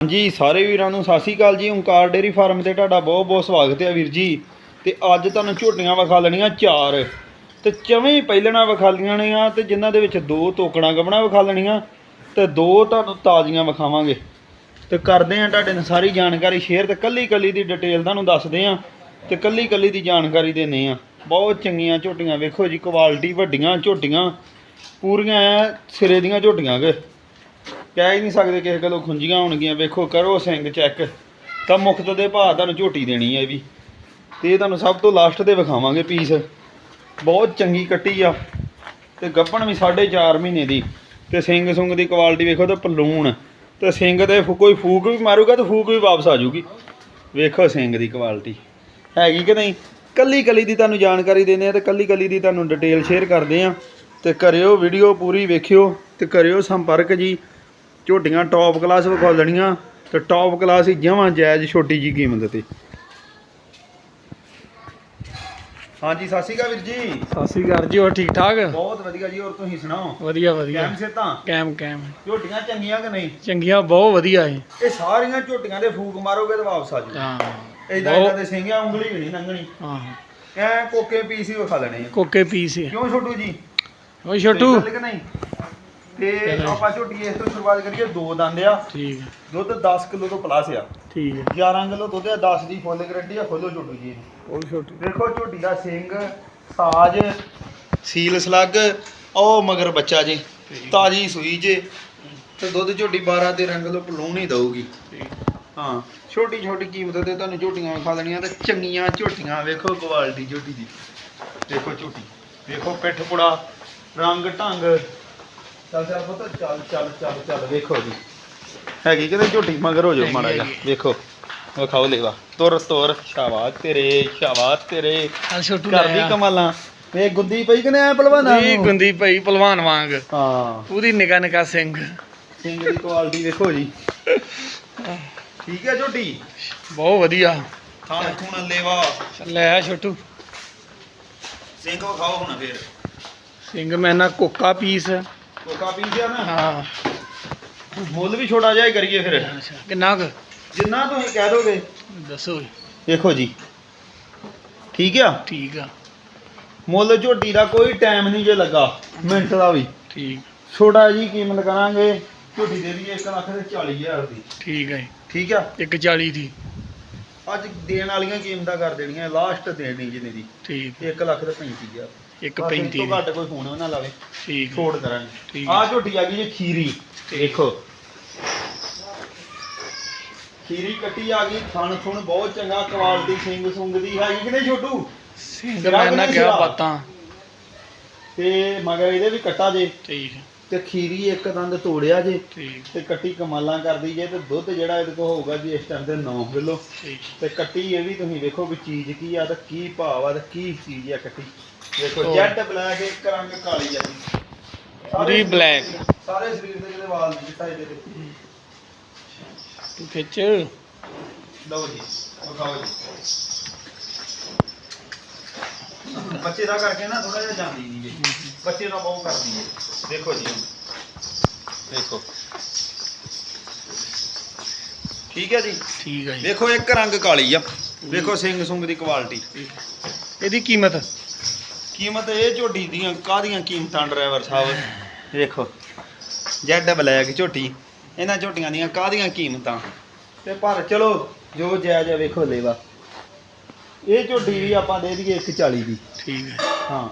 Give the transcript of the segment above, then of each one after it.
ਹਾਂਜੀ, ਸਾਰੇ ਵੀਰਾਂ ਨੂੰ ਸਤਿ ਸ਼੍ਰੀ ਅਕਾਲ ਜੀ। ਓਂਕਾਰ ਡੇਰੀ ਫਾਰਮ ਤੇ ਤੁਹਾਡਾ ਬਹੁਤ ਬਹੁਤ ਸਵਾਗਤ ਹੈ ਵੀਰ ਜੀ। ਤੇ ਅੱਜ ਤੁਹਾਨੂੰ ਝੋਟੀਆਂ ਵਿਖਾ ਲੈਣੀਆਂ ਚਾਰ। ਤੇ ਚਵੇਂ ਪਹਿਲਣਾ ਵਿਖਾ ਲਈਆਂ ਨੇ ਆ ਤੇ ਜਿਨ੍ਹਾਂ ਦੇ ਵਿੱਚ ਦੋ ਤੋਕੜਾਂ ਗਬਣਾ ਵਿਖਾ ਲੈਣੀਆਂ ਤੇ ਦੋ ਤੁਹਾਨੂੰ ਤਾਜ਼ੀਆਂ ਵਿਖਾਵਾਂਗੇ। ਤੇ ਕਰਦੇ ਆ ਤੁਹਾਡੇ ਨਾਲ ਸਾਰੀ ਜਾਣਕਾਰੀ ਸ਼ੇਅਰ ਤੇ ਕੱਲੀ ਕੱਲੀ ਦੀ ਡਿਟੇਲ ਤੁਹਾਨੂੰ ਦੱਸਦੇ ਆ ਤੇ ਕੱਲੀ ਕੱਲੀ ਦੀ ਜਾਣਕਾਰੀ ਦਿੰਦੇ ਆ ਬਹੁਤ ਚੰਗੀਆਂ ਝੋਟੀਆਂ। ਵੇਖੋ ਜੀ ਕੁਆਲਿਟੀ ਵੱਡੀਆਂ ਝੋਟੀਆਂ। ਪੂਰੀਆਂ ਐ ਸਿਰੇ ਦੀਆਂ ਝੋਟੀਆਂ ਗੇ। ਕਹਿ ਹੀ ਨਹੀਂ ਸਕਦੇ ਕਿਸੇ ਗੱਲੋਂ ਖੁੰਝੀਆਂ ਹੋਣਗੀਆਂ। ਵੇਖੋ, ਕਰੋ ਸਿੰਘ ਚੈੱਕ ਤਾਂ ਮੁਕਤ ਦੇ ਭਾਅ ਤੁਹਾਨੂੰ ਝੋਟੀ ਦੇਣੀ ਹੈ ਵੀ। ਤੇ ਇਹ ਤੁਹਾਨੂੰ ਸਭ ਤੋਂ ਲਾਸਟ ਤੇ ਵਿਖਾਵਾਂਗੇ ਪੀਸ ਬਹੁਤ ਚੰਗੀ ਕੱਟੀ ਆ। ਤੇ ਗੱਪਣ ਵੀ 4.5 ਮਹੀਨੇ ਦੀ। ਤੇ ਸਿੰਘ ਸੁੰਗ ਦੀ ਕੁਆਲਿਟੀ ਵੇਖੋ ਤੇ ਪਲੂਣ। ਤੇ ਸਿੰਘ ਤੇ ਫੂ- ਕੋਈ ਫੂਕ ਵੀ ਮਾਰੂਗਾ ਤੇ ਫੂਕ ਵੀ ਵਾਪਸ ਆ ਜੂਗੀ ਵੇਖੋ ਸਿੰਘ ਦੀ ਕੁਆਲਿਟੀ ਹੈਗੀ ਕਿ ਨਹੀਂ? ਕੱਲੀ ਕੱਲੀ ਦੀ ਤੁਹਾਨੂੰ ਜਾਣਕਾਰੀ ਦਿੰਦੇ ਆ ਤੇ ਕੱਲੀ ਕੱਲੀ ਦੀ ਤੁਹਾਨੂੰ ਡਿਟੇਲ ਸ਼ੇਅਰ ਕਰਦੇ ਆ। ਤੇ ਕਰਿਓ ਵੀਡੀਓ ਪੂਰੀ ਵੇਖਿਓ ਤੇ ਕਰਿਓ ਸੰਪਰਕ ਜੀ। ਝੋਟੀਆਂ ਟੌਪ ਕਲਾਸ ਵਿਖਾ ਲੈਣੀਆਂ ਤੇ ਟੌਪ ਕਲਾਸ ਹੀ ਜਮਾਂ ਜਾਇਜ਼ ਛੋਟੀ ਜੀ ਕੀਮਤ ਤੇ। ਹਾਂਜੀ ਸਤਿ ਸ਼੍ਰੀ ਅਕਾਲ ਵੀਰ ਜੀ। ਸਤਿ ਸ੍ਰੀ ਅਕਾਲ ਜੀ ਹੋਰ ਠੀਕ ਠਾਕ? ਬਹੁਤ ਵਧੀਆ ਜੀ ਹੋਰ ਤੁਸੀਂ ਸੁਣਾਓ? ਵਧੀਆ ਵਧੀਆ। ਕੈਮ ਸੇ ਤਾਂ ਕੈਮ ਕੈਮ। ਝੋਟੀਆਂ ਚੰਗੀਆਂ ਕਿ ਨਹੀਂ? ਚੰਗੀਆਂ ਬਹੁਤ ਵਧੀਆ ਹੈ ਇਹ ਸਾਰੀਆਂ ਝੋਟੀਆਂ ਦੇ ਫੂਕ ਮਾਰੋਗੇ ਤੇ ਵਾਪਸ ਆ ਜਾਊ ਹਾਂ। ਇਦਾਂ ਇਦਾਂ ਦੇ ਸਿੰਘਾਂ ਉਂਗਲੀ ਵੀ ਨਹੀਂ ਲੰਘਣੀ। ਹਾਂ। ਐ ਕੋਕੇ ਪੀਸ ਹੀ ਵਿਖਾ ਲੈਣੇ ਕੋਕੇ ਪੀਸ ਕਿਉਂ ਛੋਟੂ ਜੀ? ਓ ਛੋਟੂ। ਤੇ ਆਪਾਂ ਝੋਟੀ ਇਸ ਤੋਂ ਸ਼ੁਰੂਆਤ ਕਰੀਏ ਦੋ ਦੰਦ ਆ। ਠੀਕ ਹੈ। ਦੁੱਧ 10 ਕਿਲੋ ਤੋਂ ਪਲੱਸ ਆ। ਠੀਕ ਹੈ। 11 ਕਿਲੋ ਦੁੱਧ ਆ 10 ਦੀ ਫੁੱਲ ਗਰੰਟੀ ਆ ਖੋਲੋ ਝੋਟੂ ਜੀ। ਉਹ ਛੋਟੂ ਦੇਖੋ ਝੋਟੀ ਦਾ ਸਿੰਘ ਸਾਜ ਸੀਲ ਸਲੱਗ ਉਹ ਮਗਰ ਬੱਚਾ ਜੀ ਤਾਜੀ ਸੂਈ ਜੇ। ਤੇ ਦੁੱਧ ਝੋਟੀ 12 ਦੇ ਰੰਗ ਲੋ ਪਲੂਣ ਦਊਗੀ। ਹਾਂ। ਛੋਟੀ ਛੋਟੀ ਕੀਮਤ ਤੇ ਤੁਹਾਨੂੰ ਝੋਟੀਆਂ ਖਾ ਦੇਣੀਆਂ ਤੇ ਚੰਗੀਆਂ ਝੋਟੀਆਂ ਵੇਖੋ ਕੁਆਲਿਟੀ ਝੋਟੀ ਦੀ। ਦੇਖੋ ਝੋਟੀ ਵੇਖੋ ਪਿੱਠ ਪੁੜਾ ਰੰਗ ਢੰਗ। ਚੱਲ ਚੱਲ ਪੁੱਤ ਚੱਲ ਚੱਲ ਚੱਲ ਚੱਲ ਵੇਖੋ ਜੀ। ਹੈਗੀ ਕਿਤੇ ਝੋਟੀ ਮਗਰ ਹੋ ਜਾਓ ਮਾੜਾ ਜਿਹਾ। ਵੇਖੋ। ਵਿਖਾਓ ਲੇਵਾ। ਤੁਰ ਤੁਰ ਸ਼ਾਬਾਸ਼ ਤੇਰੇ ਸ਼ਾਬਾਸ਼ ਤੇਰੇ। ਛੋਟੂ ਕਰਦੀ ਕਮਾਲਾਂ। ਵੇ ਗੁੱਦੀ ਪਈ ਕਿ ਐ ਪਹਿਲਵਾਨਾਂ ਇਹ ਨੂੰ? ਗੁੰਦੀ ਪਈ ਪਹਿਲਵਾਨ ਵਾਂਗ। ਹਾਂ। ਪੂਰੀ ਨਿਕਾ ਨਿਕਾ ਸਿੰਘ। ਸਿੰਘ ਦੀ ਕੁਆਲਿਟੀ ਵੇਖੋ ਜੀ। ਠੀਕ ਹੈ ਝੋਟੀ ਬਹੁਤ ਵਧੀਆ। ਥਾਣ ਥੂਣ ਲੇਵਾ। ਲੈ ਆ ਛੋਟੂ। ਸਿੰਘ ਵਿਖਾਓ ਹੁਣ ਫੇਰ। ਸਿੰਘ ਮੈਂ ਨਾ ਕੋਕਾ ਪੀਸ। ਕੋਕਾ ਪੀ ਗਿਆ ਨਾ ਹਾਂ। ਮੁੱਲ ਵੀ ਛੋਟਾ ਜਿਹਾ ਹੀ ਕਰੀਏ ਫਿਰ। ਅੱਛਾ ਕਿੰਨਾ ਕੁ? ਜਿੰਨਾ ਤੁਸੀਂ ਕਹਿ ਦੋਗੇ। ਦੱਸੋ। ਦੇਖੋ ਜੀ। ਠੀਕ ਆ? ਠੀਕ ਆ। ਮੁੱਲ ਝੋਟੀ ਦਾ ਕੋਈ ਟਾਈਮ ਨਹੀਂ ਜੇ ਲੱਗਾ ਮਿੰਟ ਦਾ ਵੀ। ਠੀਕ। ਛੋਟਾ ਜੀ ਕੀਮਤ ਕਰਾਂਗੇ ਝੋਟੀ ਦੇ ਵੀ 1 ਲੱਖ ਤੇ 40000 ਦੀ। ਠੀਕ ਹੈ ਠੀਕ ਆ? 140 ਦੀ। ਅੱਜ ਦੇਣ ਵਾਲੀਆਂ ਕੀਮਤਾਂ ਕਰ ਦੇਣੀਆਂ ਲਾਸਟ ਦੇਣੀ ਜਿਹਨੇ ਦੀ। ਠੀਕ। 1 ਲੱਖ ਤੇ 35000 ਇੱਕ ਬਸ ਇਸ 35 ਤੋਂ ਘੱਟ ਕੋਈ ਫੋਨ ਨਾ ਲਾਵੇ। ਠੀਕ ਹੈ। ਛੋੜ ਕਰਾਂਗੇ। ਠੀਕ ਆ ਝੋਟੀ ਆ ਗਈ ਜੀ ਖੀਰੀ। ਦੇਖੋ। ਖੀਰੀ ਕੱਟੀ ਆ ਗਈ ਥਣ ਥੁਣ ਬਹੁਤ ਚੰਗਾ ਕੁਆਲਿਟੀ ਸਿੰਘ ਸੁੰਗ ਦੀ ਹੈਗੀ ਕਿ ਨਹੀਂ ਛੋਟੂ? ਸਿੰਘ ਮੈਂ ਨਾ ਕਿਹਾ। ਬਾਤਾਂ। ਤੇ ਮਗਰ ਇਹਦੇ ਵੀ ਕੱਟਾ ਜੇ। ਠੀਕ ਹੈ, ਤੇ ਖੀਰੀ ਇੱਕ ਦੰਦ ਤੋੜਿਆ ਜੇ। ਤੇ ਕੱਟੀ ਕਮਾਲਾਂ ਕਰਦੀ ਜੇ ਤੇ ਦੁੱਧ ਜਿਹੜਾ ਇਹਦੇ ਕੋਲ ਹੋਊਗਾ ਜੀ ਇਸ ਟਾਈਮ ਤੇ 9 ਕਿਲੋ। ਤੇ ਕੱਟੀ ਇਹ ਵੀ ਤੁਸੀਂ ਵੇਖੋ ਵੀ ਚੀਜ਼ ਕੀ ਆ ਤੇ ਕੀ ਭਾਵ ਆ ਤੇ ਕੀ ਚੀਜ਼ ਆ ਕੱਟੀ। ਦੇਖੋ। ਜੈਟ ਬਲੈਕ ਇੱਕ ਰੰਗ ਕਾਲੀ ਆ ਜੀ। ਪੂਰੀ black। ਸਾਰੇ ਸਰੀਰ ਦੇ ਜਿਹੜੇ ਵਾਲ ਨੇ ਤੇ ਤੂੰ ਖਿੱਚ ਲਓ ਜੀ ਵਿਖਾਓ ਜੀ। ਬੱਚੇ ਦਾ ਕਰਕੇ ਨਾ ਥੋੜਾ ਜਿਹਾ ਜਾਂਦੀ ਨਹੀਂ ਜੀ ਬੱਚੇ ਦਾ ਬਹੁਤ ਕਰਦੀ ਹੈ ਦੇਖੋ ਜੀ। ਦੇਖੋ। ਠੀਕ ਹੈ ਜੀ? ਠੀਕ ਹੈ ਜੀ। ਦੇਖੋ ਇੱਕ ਰੰਗ ਕਾਲੀ ਆ। ਦੇਖੋ ਸਿੰਘ ਸੁੰਗ ਦੀ ਕੁਆਲਿਟੀ ਇਹਦੀ ਕੀਮਤ? ਕੀਮਤ ਇਹ ਝੋਟੀ ਦੀਆਂ ਕਾਹਦੀਆਂ ਕੀਮਤਾਂ ਡਰਾਈਵਰ ਸਾਹਿਬ? ਦੇਖੋ ਜੈਡ ਬਲੈਕ ਝੋਟੀ ਇਹਨਾਂ ਝੋਟੀਆਂ ਦੀਆਂ ਕਾਹਦੀਆਂ ਕੀਮਤਾਂ? ਤੇ ਪਰ ਚਲੋ ਜੋ ਜਾਇਜ਼ ਆ ਵੇਖੋ ਲੇਵਾ। ਇਹ ਝੋਟੀ ਵੀ ਆਪਾਂ ਦੇ ਦਈਏ 140 ਦੀ। ਠੀਕ ਹੈ। ਹਾਂ।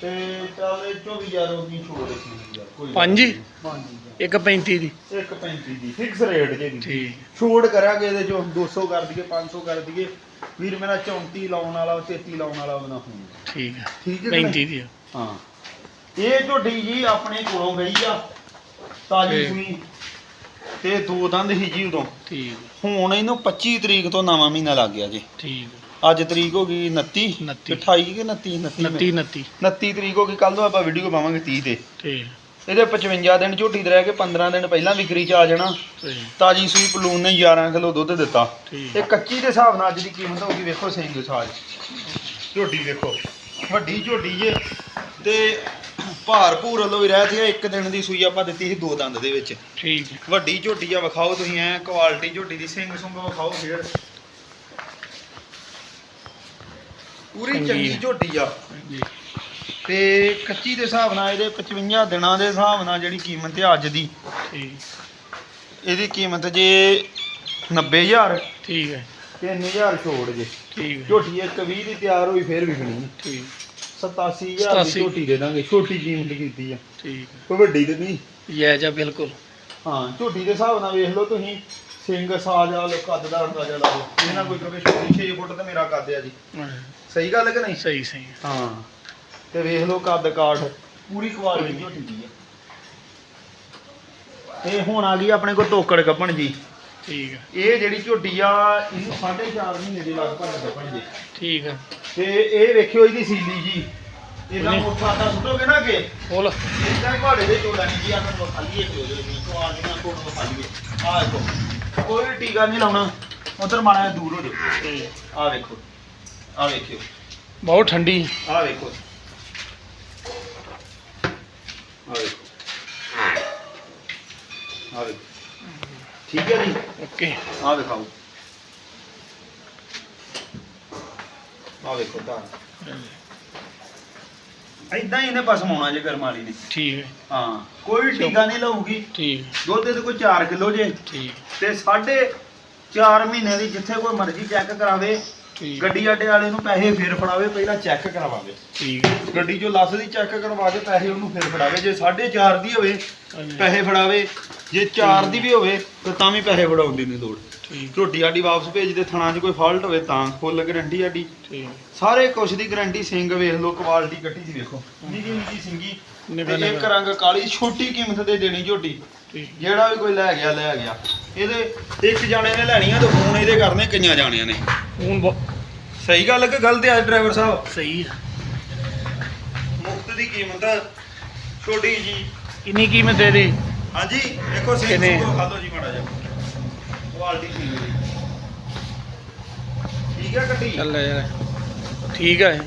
ਤੇ ਚੱਲ ਇਹ 24000 ਉਹ ਦੀ ਛੋੜ ਰੱਖੀ ਕੋਈ ਪੰਜ ਹੀ? ਪੰਜ ਇੱਕ 35 ਦੀ। 135 ਦੀ ਫਿਕਸ ਰੇਟ ਜੇ ਦੀ ਠੀਕ। ਛੋੜ ਕਰਾਂਗੇ ਇਹਦੇ ਚੋਂ 200 ਕਰ ਦਈਏ 500 ਕਰ ਦਈਏ। ਵੀਰ ਮੇਰਾ 34 ਲਾਉਣ ਵਾਲਾ 33 ਲਾਉਣ ਵਾਲਾ ਉਹਦਾ ਹੁਣ ਠੀਕ ਹੈ। ਠੀਕ ਹੈ ਕਿ ਨਹੀਂ? 35 ਦੀ ਆ। ਹਾਂ। ਇਹ ਝੋਟੀ ਜੀ ਆਪਣੇ ਕੋਲੋਂ ਗਈ ਆ ਤਾਜੀ ਸੂਈ। ਤੇ ਦੋ ਦੰਦ ਹੀ ਜੀ ਉਦੋਂ। ਠੀਕ ਹੁਣ ਇਹਨੂੰ 25 ਤਰੀਕ ਤੋਂ ਨਵਾਂ ਮਹੀਨਾ ਲੱਗ ਗਿਆ ਜੀ। ਠੀਕ ਹੈ। ਅੱਜ ਤਰੀਕ ਹੋ ਗਈ 29 29 ਤੇ 28 ਕਿ 29 29 29 29 29 ਤਰੀਕ ਹੋ ਗਈ ਕੱਲ ਨੂੰ ਆਪਾਂ ਵੀਡੀਓ ਪਾਵਾਂਗੇ 30 ਤੇ। ਠੀਕ ਇਹਦੇ 55 ਦਿਨ ਝੋਟੀ ਦੇ ਰਹਿ ਕੇ 15 ਦਿਨ ਪਹਿਲਾਂ ਵਿਕਰੀ ਚ ਆ ਜਾਣਾ। ਤਾਜੀ ਸੂਈ ਪਲੂਨ ਨੇ 11 ਕਿਲੋ ਦੁੱਧ ਦਿੱਤਾ। ਹੈ। ਕੱਚੀ ਦੇ ਹਿਸਾਬ ਨਾਲ ਅੱਜ ਦੀ ਕੀਮਤ ਹੋਊਗੀ ਵੇਖੋ ਸਿੰਘ ਸਾਜ। ਝੋਟੀ ਵੇਖੋ। ਵੱਡੀ ਝੋਟੀ ਜੇ। ਤੇ ਭਾਰ ਭੂਰ ਵੱਲੋਂ ਵੀ ਰਹਿ ਸੀ ਇੱਕ ਦਿਨ ਦੀ ਸੂਈ ਆਪਾਂ ਦਿੱਤੀ ਸੀ ਦੋ ਦੰਦ ਦੇ ਵਿੱਚ। ਠੀਕ। ਵੱਡੀ ਝੋਟੀ ਆ ਵਿਖਾਓ ਤੁਸੀਂ ਐ ਕੁਆਲਿਟੀ ਝੋਟੀ ਦੀ ਸਿੰਘ ਸੁੰਗ ਵਿਖਾਓ ਫੇਰ। ਪੂਰੀ ਚੰਗੀ। ਝੋਟੀ ਆ। ਜੀ ਤੇ ਕੱਚੀ ਦੇ ਹਿਸਾਬ ਨਾਲ ਇਹਦੇ 55 ਦਿਨਾਂ ਦੇ ਹਿਸਾਬ ਨਾਲ ਜਿਹੜੀ ਕੀਮਤ ਹੈ ਅੱਜ ਦੀ ਠੀਕ। ਇਹਦੀ ਕੀਮਤ ਜੇ 90000 ਠੀਕ ਹੈ। 3000 ਛੋੜ ਜੇ। ਠੀਕ ਹੈ। ਝੋਟੀ ਇੱਕ 20 ਦੀ ਤਿਆਰ ਹੋਈ ਫੇਰ ਵਿਕਣੀ। ਠੀਕ। 87000 ਦੀ 87 ਝੋਟੀ ਦੇ ਦਾਂਗੇ ਛੋਟੀ ਕੀਮਤ ਕੀਤੀ ਆ। ਠੀਕ। ਹੈ ਕੋਈ ਵੱਡੀ ਤੇ ਨਹੀਂ। ਜੈ ਜਾ ਬਿਲਕੁਲ। ਹਾਂ ਝੋਟੀ ਦੇ ਹਿਸਾਬ ਨਾਲ ਵੇਖ ਲਓ ਤੁਸੀਂ ਸਿੰਘ ਸਾਜ ਵਾਲ ਕੱਦ ਦਾ ਅੰਦਾਜ਼ਾ ਲਾ ਲਓ। ਇਹਨਾਂ ਕੋਈ ਕਵੇ ਛੋਟੀ 6 ਫੁੱਟ ਤੇ ਮੇਰਾ ਕੱਦ ਆ ਜੀ। ਸਹੀ ਗੱਲ ਕਿ ਨਹੀਂ? ਸਹੀ ਸਹੀ। ਹਾਂ। ਤੇ ਵੇਖ ਲਓ ਕੱਦ ਕਾਠ। ਪੂਰੀ ਕੁਆਲਿਟੀ ਝੋਟੀ ਦੀ ਆ। ਇਹ ਹੁਣ ਆ ਗਈ ਆਪਣੇ ਕੋਲ ਤੋਕੜ ਕੱਪਣ ਜੀ। ਠੀਕ ਹੈ ਇਹ ਜਿਹੜੀ ਝੋਟੀ ਆ ਇਹਨੂੰ 4.5 ਮਹੀਨੇ ਦੇ ਲਗਭਗ ਕੱਪਣ ਜੀ। ਠੀਕ ਹੈ ਤੇ ਇਹ ਵੇਖਿਓ ਇਹਦੀ ਸੀਲੀ ਜੀ। ਇਹਦਾ ਮੋਟਾ ਆਟਾ ਸੁੱਟੋਗੇ ਨਾ ਕਿ ਬੋਲ। ਇਦਾਂ ਹੀ ਭਾੜੇ ਦੇ ਚੋਲਾ ਨਹੀਂ ਜੀ ਆਪਾਂ ਨੂੰ ਖਾਲੀਏ ਪਿਓ ਜੋ ਜੀ ਤੋਂ ਆ ਜੀਆਂ ਕੋਲ ਨੂੰ ਖਾਲੀਏ ਆ ਦੇਖੋ ਕੋਈ ਟੀਕਾ ਨਹੀਂ ਲਾਉਣਾ। ਉਧਰ ਮਾੜਾ ਜਿਹਾ ਦੂਰ ਹੋ ਜਾਓ। ਆ ਵੇਖੋ ਆ ਵੇਖਿਓ। ਬਹੁਤ ਠੰਡੀ। ਆ ਵੇਖੋ ਆ ਵੇਖੋ ਆ ਵੇਖੋ ਠੀਕ ਹੈ ਜੀ? ਓਕੇ। ਆ ਵੇਖਾਓ ਆ ਵੇਖੋ ਤਾਂ ਇਦਾਂ ਹੀ ਇਹਨੇ ਪਸਮ ਆਉਣਾ ਜੇ ਕਰਮ ਵਾਲੀ ਨੇ। ਠੀਕ ਹੈ। ਹਾਂ ਕੋਈ ਟੀਕਾ ਨਹੀਂ ਲਾਊਗੀ। ਠੀਕ ਦੁੱਧ ਦੇ ਕੋਈ 4 ਕਿਲੋ ਜੇ। ਠੀਕ ਤੇ ਸਾਢੇ 4 ਮਹੀਨੇ ਦੀ ਜਿੱਥੇ ਕੋਈ ਮਰਜ਼ੀ ਚੈੱਕ ਕਰਾਵੇ ਠੀਕ। ਗੱਡੀ ਅੱਡੇ ਵਾਲੇ ਨੂੰ ਪੈਸੇ ਫੇਰ ਫੜਾਵੇ ਪਹਿਲਾਂ ਚੈੱਕ ਕਰਵਾਵੇ ਠੀਕ ਹੈ। ਗੱਡੀ ਚੋਂ ਲੱਸ ਦੀ ਚੈੱਕ ਕਰਵਾ ਕੇ ਪੈਸੇ ਉਹਨੂੰ ਫੇਰ ਫੜਾਵੇ। ਜੇ 4.5 ਦੀ ਹੋਵੇ ਹਾਂਜੀ, ਪੈਸੇ ਫੜਾਵੇ। ਜੇ 4 ਦੀ ਵੀ ਹੋਵੇ ਤਾਂ ਤਾਂ ਵੀ ਪੈਸੇ ਫੜਾਉਣ ਦੀ ਨਹੀਂ ਲੋੜ। ਠੀਕ। ਝੋਟੀ ਸਾਡੀ ਵਾਪਸ ਭੇਜ ਦੇ ਥਣਾ 'ਚ ਕੋਈ ਫਾਲਟ ਹੋਵੇ ਤਾਂ ਫੁੱਲ ਗਾਰੰਟੀ ਸਾਡੀ। ਠੀਕ। ਸਾਰੇ ਕੁਛ ਦੀ ਗਾਰੰਟੀ ਸਿੰਘ ਵੇਖ ਲਓ ਕੁਆਲਿਟੀ ਕੱਟੀ ਦੀ ਵੇਖੋ। ਨਿੱਕੀ ਨਿੱਕੀ ਸਿੰਗੀ ਨਿਕਾ ਤੇ ਇੱਕ ਨਿਕਾ। ਰੰਗ ਕਾਲੀ ਛੋਟੀ ਕੀਮਤ ਦੇ ਦੇਣੀ ਝੋਟੀ। ਜਿਹੜਾ ਵੀ ਕੋਈ ਲੈ ਗਿਆ ਲੈ ਗਿਆ। ਇਹਦੇ ਇੱਕ ਜਾਣੇ ਨੇ ਲੈਣੀ ਆ ਤੇ ਫੋਨ ਇਹਦੇ ਕਰਨੇ ਕਈਆਂ ਜਾਣਿਆਂ ਨੇ। ਹੁਣ ਸਹੀ ਗੱਲ ਕਿ ਗਲਤ ਹੈ ਡਰਾਈਵਰ ਸਾਹਿਬ? ਸਹੀ ਮੁਫਤ ਦੀ ਕੀਮਤ ਛੋਟੀ ਜੀ। ਕਿੰਨੀ ਕੀਮਤ ਦੇ ਦੀ ਹਾਂਜੀ ਦੇਖੋ ਸਿੰਘ ਕਿੰਨੇ? ਸੁੱਕੋ ਖਾ ਲਓ ਜੀ ਮਾੜਾ ਜਿਹਾ। ਕੁਆਲਿਟੀ ਠੀਕ ਹੈ ਠੀਕ ਹੈ ਕੱਟੀ ਚੱਲ ਯਾਰ ਠੀਕ ਹੈ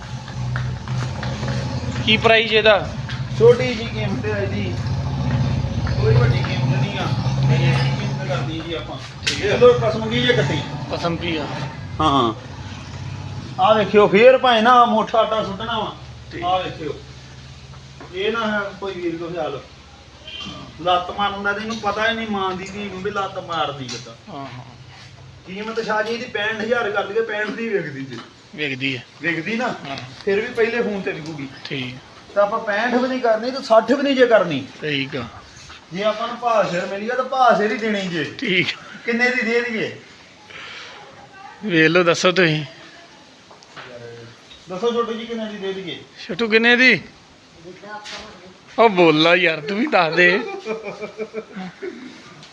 ਕੀ ਪ੍ਰਾਈਸ ਇਹਦਾ? ਛੋਟੀ ਜੀ ਕੀਮਤ ਹੈ ਜੀ ਕੋਈ ਵੱਡੀ ਕੀਮਤ ਨਹੀਂ ਆ ਇਹ ਜੀ ਕੀਮਤ ਕਰਦੀ ਜੀ ਆਪਾਂ। ਇਹ ਲੋ ਕਸਮ ਕੀ ਜੇ ਕੱਟੀ? ਪਸੰਦ ਕੀ ਆ? ਹਾਂ। ਆ ਵੇਖਿਓ ਫੇਰ ਭਾਵੇਂ ਨਾ ਮੋਟਾ ਆਟਾ ਸੁੱਟਣਾ ਵਾ। ਆ ਵੇਖਿਓ। ਇਹ ਨਾ ਹੈ ਕੋਈ ਵੀਰ ਕੋ ਖਿਆਲ। ਲੱਤ ਮਾਰਨ ਦਾ ਤੇ ਇਹਨੂੰ ਪਤਾ ਹੀ ਨਹੀਂ ਮਾਂ ਦੀ ਧੀ ਨੂੰ ਵੀ ਲੱਤ ਮਾਰਦੀ ਕਿੱਦਾਂ ਹਾਂ ਹਾਂ। ਕੀਮਤ ਸ਼ਾਹ ਜੀ ਦੀ 65000 ਕਰ ਲਈਏ 65 ਦੀ ਵਿਕਦੀ ਜੀ। ਵੇਖਦੀ ਹੈ ਵਿਕਦੀ ਨਾ ਫਿਰ ਵੀ ਪਹਿਲੇ ਫੋਨ ਤੇ ਵਿਕੂਗੀ। ਠੀਕ। ਤਾਂ ਆਪਾਂ 65 ਵੀ ਨਹੀਂ ਕਰਨੀ ਤੇ 60 ਵੀ ਨਹੀਂ ਜੇ ਕਰਨੀ। ਠੀਕ ਆ। ਜੇ ਆਪਾਂ ਨੂੰ ਭਾਅ ਸਿਰ ਮਿਲੀ ਆ ਤਾਂ ਭਾਅ ਸਿਰ ਹੀ ਦੇਣੀ ਜੇ। ਠੀਕ। ਕਿੰਨੇ ਦੀ ਦੇ ਦਈਏ? ਵੇਖ ਲਓ ਦੱਸੋ ਤੁਸੀਂ। ਦੱਸੋ ਛੋਟੂ ਜੀ ਕਿੰਨੇ ਦੀ ਦੇ ਦਈਏ? ਛੋਟੂ ਕਿੰਨੇ ਦੀ? ਉਹ ਬੋਲਾ ਯਾਰ ਤੂੰ ਵੀ ਦੱਸ ਦੇ।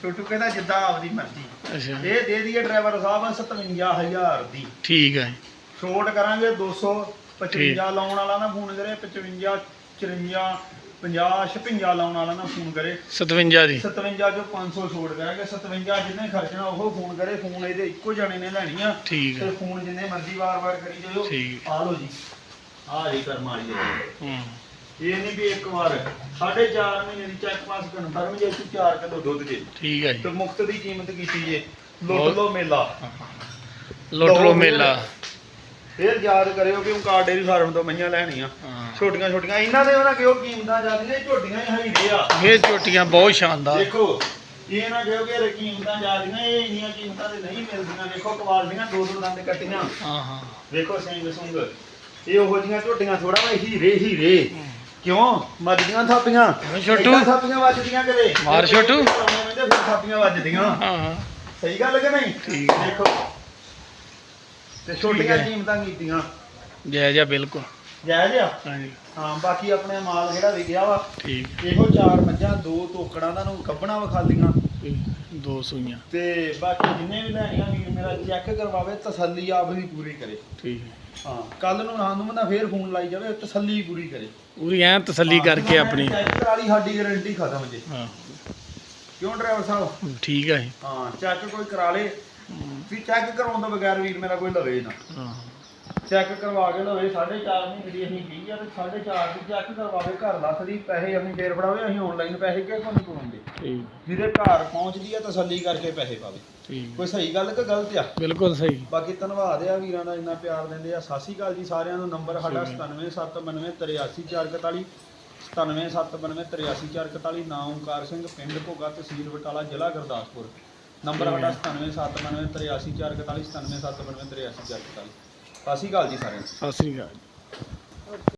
ਛੋਟੂ ਕਹਿੰਦਾ ਜਿੱਦਾਂ ਆਪਦੀ ਮਰਜ਼ੀ। ਅੱਛਾ। ਇਹ ਦੇ ਦਈਏ ਡਰਾਈਵਰ ਸਾਹਿਬ 57000 ਦੀ। ਠੀਕ ਹੈ ਛੋਟ ਕਰਾਂਗੇ 255 ਠੀਕ। ਲਾਉਣ ਵਾਲਾ ਨਾ ਫੋਨ ਕਰੇ 55 54 50 56 ਲਾਉਣ ਵਾਲਾ ਨਾ ਫੋਨ ਕਰੇ। 57 ਦੀ 57 ਚੋਂ 500 ਛੋਟ ਕਰਾਂਗੇ 57 ਜਿੰਨੇ ਖਰਚਣਾ ਉਹ ਫੋਨ ਕਰੇ ਫੋਨ ਇਹਦੇ ਇੱਕੋ ਜਣੇ ਨੇ ਲੈਣੀ ਆ। ਠੀਕ ਤੇ ਹੈ ਫੋਨ ਜਿੰਨੇ ਮਰਜ਼ੀ ਵਾਰ-ਵਾਰ ਕਰੀ ਜਾਓ ਠੀਕ। ਆ। ਲਓ ਜੀ। ਆ ਜੀ ਕਰਮ ਵਾਲੀ ਹੈ। ਹੂੰ। ਇਹ ਨਹੀਂ ਵੀ ਇੱਕ ਵਾਰ। ਸਾਢੇ ਚਾਰ ਮਹੀਨੇ ਦੀ ਚੈੱਕ ਪਾਸ ਕਨਫਰਮ ਜੇ ਤੁਸੀਂ 4 ਕਿਲੋ ਦੁੱਧ ਜੇ ਠੀਕ ਹੈ ਜੀ। ਤੇ ਮੁਕਤ ਦੀ ਕੀਮਤ ਕੀਤੀ ਜੇ। ਲੁੱਟ ਲੋ ਮੇਲਾ। ਲੁੱਟ ਲੋ ਮੇਲਾ। ਫੇਰ ਯਾਦ ਕਰਿਓ ਕਿ ਓਂਕਾਰ ਡੇਰੀ ਫਾਰਮ ਤੋਂ ਮਈਆਂ ਲੈਣੀਆਂ। ਛੋਟੀਆਂ ਛੋਟੀਆਂ ਇਹਨਾਂ ਦੇ ਉਹਨਾਂ ਕਿਉਂ ਕੀਮਤਾਂ ਜਾਂਦੀਆਂ ਝੋਟੀਆਂ ਹੀ ਹਾਈਡੇ ਆ। ਇਹ ਝੋਟੀਆਂ ਬਹੁਤ ਸ਼ਾਨਦਾਰ। ਦੇਖੋ ਇਹ ਨਾ ਕਿਹੋ ਕਿ ਕੀਮਤਾਂ ਜਾਂਦੀਆਂ ਇਹ ਇੰਨੀਆਂ ਕੀਮਤਾਂ ਤੇ ਨਹੀਂ ਮਿਲਦੀਆਂ। ਦੇਖੋ ਕੁਆਲਟੀਆਂ ਦੋ ਦੋ ਦੰਦ ਕੱਟੀਆਂ। ਹਾਂ ਹਾਂ। ਵੇਖੋ ਸਿੰਘ ਸੁੰਗ। ਇਹ ਉਹੋ ਜੀਆਂ ਝੋਟੀਆਂ ਥੋੜਾ ਵਾ ਹੀਰੇ ਹੀਰੇ। ਕਿਉਂ? ਮੱਜਦੀਆਂ ਥਾਪੀਆਂ। ਛੋਟੂ। ਥਾਪੀਆਂ ਵੱਜਦੀਆਂ ਕਦੇ ਮਾਰ ਛੋਟੂ। ਫਿਰ ਥਾਪੀਆਂ ਵੱਜਦੀਆਂ। ਹਾਂ ਹਾਂ। ਸਹੀ ਗੱਲ ਕਿ ਨਹੀਂ? ਠੀਕ। ਦੇਖੋ। ਤੇ ਛੋਟੀਆਂ। ਕੀਮਤਾਂ ਕੀਤੀਆਂ। ਜੈ ਜੈ ਬਿਲਕੁਲ। ਜਾਇਜ਼ ਆ? ਹਾਂਜੀ। ਹਾਂ ਬਾਕੀ ਆਪਣੇ ਮਾਲ ਜਿਹੜਾ ਵਿਕਿਆ ਵਾ ਠੀਕ। ਇਹੋ ਚਾਰ ਮੱਝਾਂ ਦੋ ਤੋਕੜਾਂ ਦਾ ਨੂੰ ਕੱਢਣਾ ਵਿਖਾਲੀਆਂ। ਦੋ ਸੂਈਆਂ। ਤੇ ਬਾਕੀ ਜਿੰਨੇ ਵੀ ਲੈਣੀਆਂ ਵੀਰ ਮੇਰਾ ਚੈੱਕ ਕਰਵਾਵੇ ਤਸੱਲੀ ਆਪ ਵੀ ਪੂਰੀ ਕਰੇ। ਠੀਕ। ਹੈ। ਕੱਲ ਨੂੰ ਸਾਨੂੰ ਨਾ ਫੇਰ ਫੋਨ ਲਾਈ ਜਾਵੇ ਤਸੱਲੀ ਪੂਰੀ ਕਰੇ। ਪੂਰੀ ਐਂ ਤਸੱਲੀ ਕਰਕੇ ਆਪਣੀ। ਚੈੱਕ ਲਈ ਸਾਡੀ ਗਾਰੰਟੀ ਖਤਮ ਜੇ। ਹਾਂ। ਕਿਉਂ ਡਰਾਈਵਰ ਸਾਹਿਬ? ਠੀਕ ਹੈ ਹਾਂ ਚੈੱਕ ਕੋਈ ਕਰਾ ਲੇ। ਵੀ ਚੈੱਕ ਕਰਾਉਣ ਤੋਂ ਬਗੈਰ ਵੀਰ ਮੇਰਾ ਕੋਈ ਲਵੇ ਨਾ। ਹਾਂ। ਚੈੱਕ ਕਰਵਾ ਕੇ ਲਵੇ 4.5 ਮਹੀਨੇ ਦੀ ਅਸੀਂ ਗਈ ਆ ਤੇ 4.5 ਦੀ ਚੈੱਕ ਕਰਵਾਵੇ ਘਰ ਲੱਥਦੀ ਪੈਸੇ ਅਸੀਂ ਫੇਰ ਫੜਾਵੇ ਅਸੀਂ ਆਨਲਾਈਨ ਪੈਸੇ ਕਿਉਂ ਨਹੀਂ ਪਾਉਂਦੇ ਠੀਕ। ਜਿਹਦੇ ਘਰ ਪਹੁੰਚਦੀ ਆ ਤਸੱਲੀ ਕਰਕੇ ਪੈਸੇ ਪਾਵੇ। ਠੀਕ। ਕੋਈ ਸਹੀ ਗੱਲ ਕਿ ਗਲਤ ਆ? ਬਿਲਕੁਲ ਸਹੀ। ਬਾਕੀ ਧੰਨਵਾਦ ਆ ਵੀਰਾਂ ਦਾ ਇੰਨਾ ਪਿਆਰ ਦਿੰਦੇ ਆ। ਸਤਿ ਸ਼੍ਰੀ ਅਕਾਲ ਜੀ ਸਾਰਿਆਂ ਨੂੰ। ਨੰਬਰ ਸਾਡਾ 9779383441 9779383441 ਨਾਮ ਓਮਕਾਰ ਸਿੰਘ ਪਿੰਡ ਘੋਗਾ ਤਹਿਸੀਲ ਬਟਾਲਾ ਜ਼ਿਲ੍ਹਾ ਗੁਰਦਾਸਪੁਰ। ਨੰਬਰ ਸਾਡਾ 9779383441 9779383441 ਸਤਿ ਸ਼੍ਰੀ ਅਕਾਲ ਜੀ ਸਾਰਿਆਂ ਨੂੰ। ਸਤਿ ਸ੍ਰੀ ਅਕਾਲ।